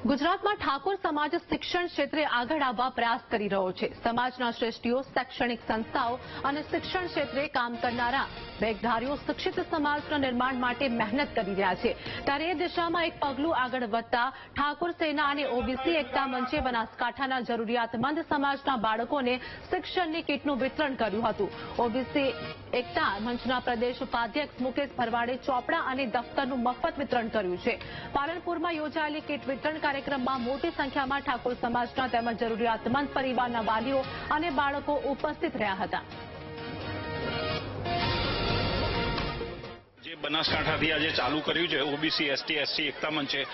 ગુજરાતમાં ઠાકોર સમાજ શિક્ષણ ક્ષેત્રે આગળ આવવા પ્રયાસ કરી રહ્યો છે. સમાજના શ્રેષ્ઠીઓ શૈક્ષણિક સંસ્થાઓ અને શિક્ષણ ક્ષેત્રે કામ કરનારા વેગધારીઓ શિક્ષિત સમાજના નિર્માણ માટે મહેનત કરી રહ્યા છે. ત્યારે એ દિશામાં એક પગલું આગળ વધતા ઠાકોર સેના અને ઓબીસી એકતા મંચે બનાસકાંઠાના જરૂરિયાતમંદ સમાજના બાળકોને શિક્ષણની કીટનું વિતરણ કર્યું હતું. ઓબીસી એકતા મંચના પ્રદેશ ઉપાધ્યક્ષ મુકેશ ભરવાડે ચોપડા અને દફતરનું મફત વિતરણ કર્યું છે. પાલનપુરમાં યોજાયેલી કીટ વિતરણ કાર્યક્રમમાં મોટી સંખ્યામાં ઠાકોર સમાજના તેમજ જરૂરિયાતમંદ પરિવારના વાલીઓ અને બાળકો ઉપસ્થિત રહ્યા હતા. બનાસકાંઠાથી આજે ચાલુ કર્યું છે. ઓબીસી એસટી એસસી એકતા મંચે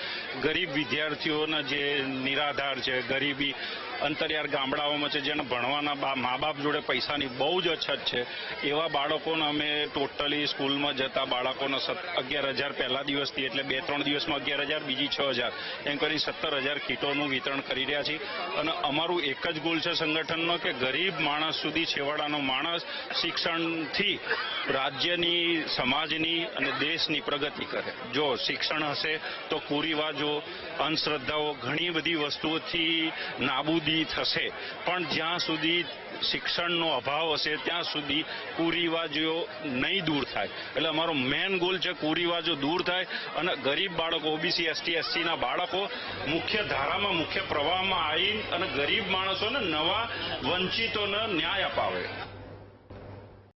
ગરીબ વિદ્યાર્થીઓના જે નિરાધાર છે, ગરીબી અંતરિયાળ ગામડાઓમાં છે, જેને ભણવાના મા બાપ જોડે પૈસાની બહુ જ અછત છે. એવા બાળકોને અમે ટોટલી સ્કૂલમાં જતા બાળકોને અગિયાર હજાર પહેલા દિવસથી, એટલે બે, ત્રણ દિવસમાં અગિયાર હજાર, બીજી છ હજાર. એમ કરી સત્તર હજાર કીટોનું વિતરણ કરી રહ્યા છીએ. અને અમારું એક જ ગોલ છે સંગઠનનો કે ગરીબ માણસ સુધી છેવાડાનો માણસ શિક્ષણથી રાજ્યની, સમાજની અને દેશની પ્રગતિ કરે. જો શિક્ષણ હશે, તો કુરિવાજો, અંધશ્રદ્ધાઓ ઘણી બધી વસ્તુઓથી નાબૂદી થશે. પણ જ્યાં સુધી શિક્ષણનો અભાવ હશે, ત્યાં સુધી કુરિવાજો નહીં દૂર થાય. એટલે અમારો મેન ગોલ છે કુરિવાજો દૂર થાય અને ગરીબ બાળકો, ઓબીસી, એસટી, એસસીના બાળકો મુખ્ય ધારામાં, મુખ્ય પ્રવાહમાં આવી અને ગરીબ માણસોને નવા વંચિતોને ન્યાય અપાવે.